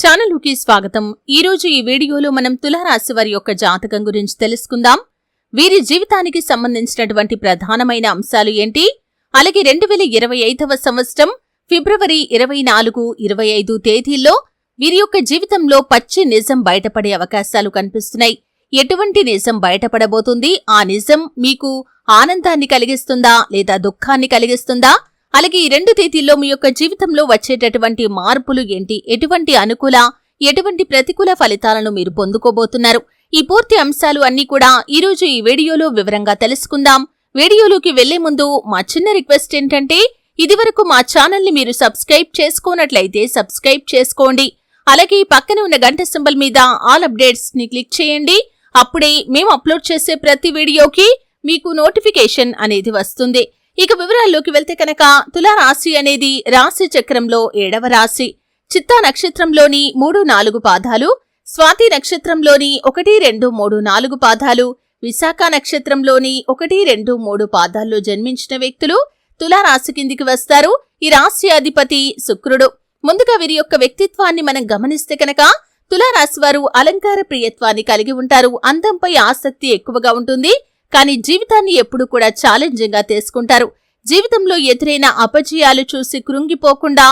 ఛానలుకి స్వాగతం. ఈ రోజు ఈ వీడియోలో మనం తులారాశి వారి యొక్క జాతకం గురించి తెలుసుకుందాం. వీరి జీవితానికి సంబంధించినటువంటి ప్రధానమైన అంశాలు ఏంటి? అలాగే రెండు వేల ఇరవై ఐదవ సంవత్సరం ఫిబ్రవరి ఇరవై నాలుగు ఇరవై ఐదు తేదీల్లో వీరి యొక్క జీవితంలో పచ్చి నిజం బయటపడే అవకాశాలు కనిపిస్తున్నాయి. ఎటువంటి నిజం బయటపడబోతుంది? ఆ నిజం మీకు ఆనందాన్ని కలిగిస్తుందా లేదా దుఃఖాన్ని కలిగిస్తుందా? అలాగే ఈ రెండు తేదీల్లో మీ యొక్క జీవితంలో వచ్చేటటువంటి మార్పులు ఏంటి? ఎటువంటి అనుకూల ఎటువంటి ప్రతికూల ఫలితాలను మీరు పొందుకోబోతున్నారు? ఈ పూర్తి అంశాలు అన్నీ కూడా ఈరోజు ఈ వీడియోలో వివరంగా తెలుసుకుందాం. వీడియోలోకి వెళ్ళే ముందు మా చిన్న రిక్వెస్ట్ ఏంటంటే ఇదివరకు మా ఛానల్ని మీరు సబ్స్క్రైబ్ చేసుకోనట్లయితే సబ్స్క్రైబ్ చేసుకోండి. అలాగే ఈ పక్కన ఉన్న గంట సింబల్ మీద ఆల్ అప్డేట్స్ని క్లిక్ చేయండి. అప్పుడే మేము అప్లోడ్ చేసే ప్రతి వీడియోకి మీకు నోటిఫికేషన్ అనేది వస్తుంది. ఇక వివరాల్లోకి వెళ్తే కనుక తులారాశి అనేది రాశి చక్రంలో ఏడవ రాశి. చిత్తా నక్షత్రంలోని మూడు నాలుగు పాదాలు స్వాతి నక్షత్రంలోని ఒకటి రెండు మూడు నాలుగు పాదాలు విశాఖ నక్షత్రంలోని ఒకటి రెండు మూడు పాదాల్లో జన్మించిన వ్యక్తులు తులారాశి కిందికి వస్తారు. ఈ రాశి అధిపతి శుక్రుడు. ముందుగా వీరి యొక్క వ్యక్తిత్వాన్ని మనం గమనిస్తే కనుక తులారాశి వారు అలంకార ప్రియత్వాన్ని కలిగి ఉంటారు. అందంపై ఆసక్తి ఎక్కువగా ఉంటుంది. కానీ జీవితాన్ని ఎప్పుడూ కూడా ఛాలెంజింగ్గా తీసుకుంటారు. జీవితంలో ఎదురైన అపజయాలు చూసి కృంగిపోకుండా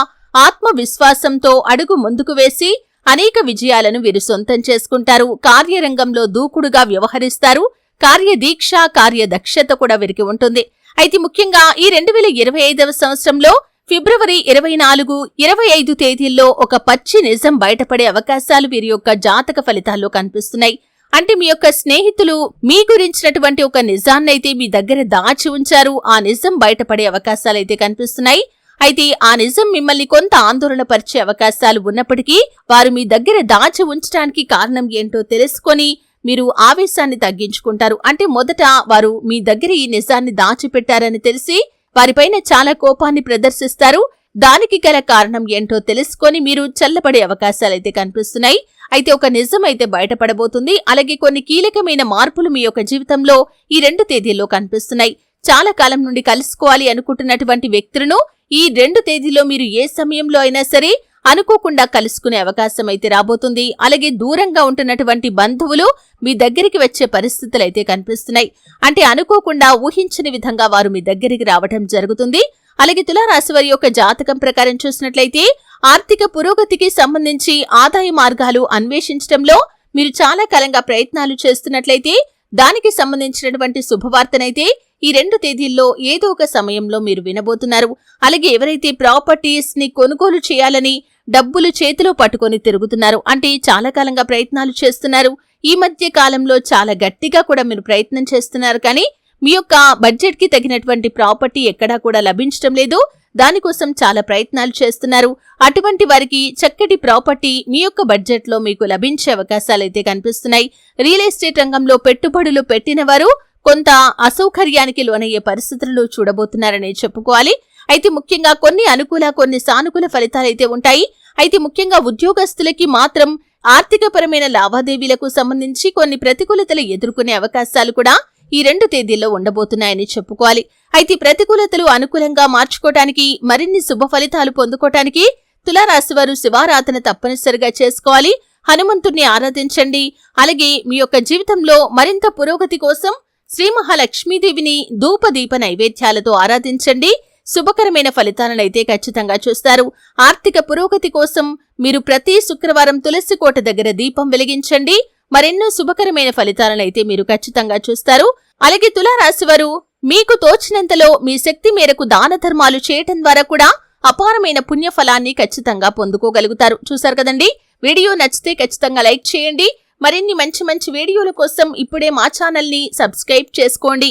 ఆత్మవిశ్వాసంతో అడుగు ముందుకు వేసి అనేక విజయాలను వీరు సొంతం చేసుకుంటారు. కార్యరంగంలో దూకుడుగా వ్యవహరిస్తారు. కార్యదీక్ష కార్యదక్షత కూడా వీరికి ఉంటుంది. అయితే ముఖ్యంగా ఈ రెండు వేల ఇరవై ఐదవ సంవత్సరంలో ఫిబ్రవరి ఇరవై నాలుగు ఇరవై ఐదు తేదీల్లో ఒక పచ్చి నిజం బయటపడే అవకాశాలు వీరి యొక్క జాతక ఫలితాల్లో కనిపిస్తున్నాయి. అంటే మీ యొక్క స్నేహితులు మీ గురించినటువంటి ఒక నిజాన్నైతే మీ దగ్గర దాచి ఉంచారు. ఆ నిజం బయటపడే అవకాశాలైతే కనిపిస్తున్నాయి. అయితే ఆ నిజం మిమ్మల్ని కొంత ఆందోళన పరిచే అవకాశాలు ఉన్నప్పటికీ వారు మీ దగ్గర దాచి ఉంచడానికి కారణం ఏంటో తెలుసుకొని మీరు ఆవేశాన్ని తగ్గించుకుంటారు. అంటే మొదట వారు మీ దగ్గర ఈ నిజాన్ని దాచిపెట్టారని తెలిసి వారిపైన చాలా కోపాన్ని ప్రదర్శిస్తారు. దానికి గల కారణం ఏంటో తెలుసుకొని మీరు చల్లబడే అవకాశాలైతే కనిపిస్తున్నాయి. అయితే ఒక నిజం అయితే బయటపడబోతుంది. అలాగే కొన్ని కీలకమైన మార్పులు మీ యొక్క జీవితంలో ఈ రెండు తేదీల్లో కనిపిస్తున్నాయి. చాలా కాలం నుండి కలుసుకోవాలి అనుకుంటున్నటువంటి వ్యక్తులను ఈ రెండు తేదీలో మీరు ఏ సమయంలో అయినా సరే అనుకోకుండా కలుసుకునే అవకాశం అయితే రాబోతుంది. అలాగే దూరంగా ఉంటున్నటువంటి బంధువులు మీ దగ్గరికి వచ్చే పరిస్థితులు అయితే కనిపిస్తున్నాయి. అంటే అనుకోకుండా ఊహించని విధంగా వారు మీ దగ్గరికి రావటం జరుగుతుంది. అలాగే తులారాశి వారి యొక్క జాతకం ప్రకారం చూసినట్లయితే ఆర్థిక పురోగతికి సంబంధించి ఆదాయ మార్గాలు అన్వేషించడంలో మీరు చాలా కాలంగా ప్రయత్నాలు చేస్తున్నట్లయితే దానికి సంబంధించినటువంటి శుభవార్తనైతే ఈ రెండు తేదీల్లో ఏదో ఒక సమయంలో మీరు వినబోతున్నారు. అలాగే ఎవరైతే ప్రాపర్టీస్ని కొనుగోలు చేయాలని డబ్బులు చేతిలో పట్టుకొని తిరుగుతున్నారు అంటే చాలా కాలంగా ప్రయత్నాలు చేస్తున్నారు. ఈ మధ్య కాలంలో చాలా గట్టిగా కూడా మీరు ప్రయత్నం చేస్తున్నారు కానీ మీ యొక్క బడ్జెట్కి తగినటువంటి ప్రాపర్టీ ఎక్కడా కూడా లభించడం లేదు. దానికోసం చాలా ప్రయత్నాలు చేస్తున్నారు. అటువంటి వారికి చక్కటి ప్రాపర్టీ మీ యొక్క బడ్జెట్లో మీకు లభించే అవకాశాలైతే కనిపిస్తున్నాయి. రియల్ ఎస్టేట్ రంగంలో పెట్టుబడులు పెట్టిన వారు కొంత అసౌకర్యానికి లోనయ్యే పరిస్థితులు చూడబోతున్నారని చెప్పుకోవాలి. అయితే ముఖ్యంగా కొన్ని అనుకూల కొన్ని సానుకూల ఫలితాలైతే ఉంటాయి. అయితే ముఖ్యంగా ఉద్యోగస్తులకి మాత్రం ఆర్థికపరమైన లావాదేవీలకు సంబంధించి కొన్ని ప్రతికూలతలు ఎదుర్కొనే అవకాశాలు కూడా ఈ రెండు తేదీల్లో ఉండబోతున్నాయని చెప్పుకోవాలి. అయితే ప్రతికూలతలు అనుకూలంగా మార్చుకోవటానికి మరిన్ని శుభ ఫలితాలు పొందుకోవటానికి తులారాశివారు శివారాధన తప్పనిసరిగా చేసుకోవాలి. హనుమంతుణ్ణి ఆరాధించండి. అలాగే మీ యొక్క జీవితంలో మరింత పురోగతి కోసం శ్రీ మహాలక్ష్మీదేవిని ధూపదీప నైవేద్యాలతో ఆరాధించండి. శుభకరమైన ఫలితాలనైతే ఖచ్చితంగా చూస్తారు. ఆర్థిక పురోగతి కోసం మీరు ప్రతి శుక్రవారం తులసి కోట దగ్గర దీపం వెలిగించండి. మరెన్నో శుభకరమైన ఫలితాలనైతే మీరు ఖచ్చితంగా చూస్తారు. అలాగే తులారాశి వారు మీకు తోచినంతలో మీ శక్తి మేరకు దాన ధర్మాలు చేయటం ద్వారా కూడా అపారమైన పుణ్యఫలాన్ని ఖచ్చితంగా పొందుకోగలుగుతారు. చూసారు కదండి? వీడియో నచ్చితే ఖచ్చితంగా లైక్ చేయండి. మరిన్ని మంచి మంచి వీడియోల కోసం ఇప్పుడే మా ఛానల్ని సబ్స్క్రైబ్ చేసుకోండి.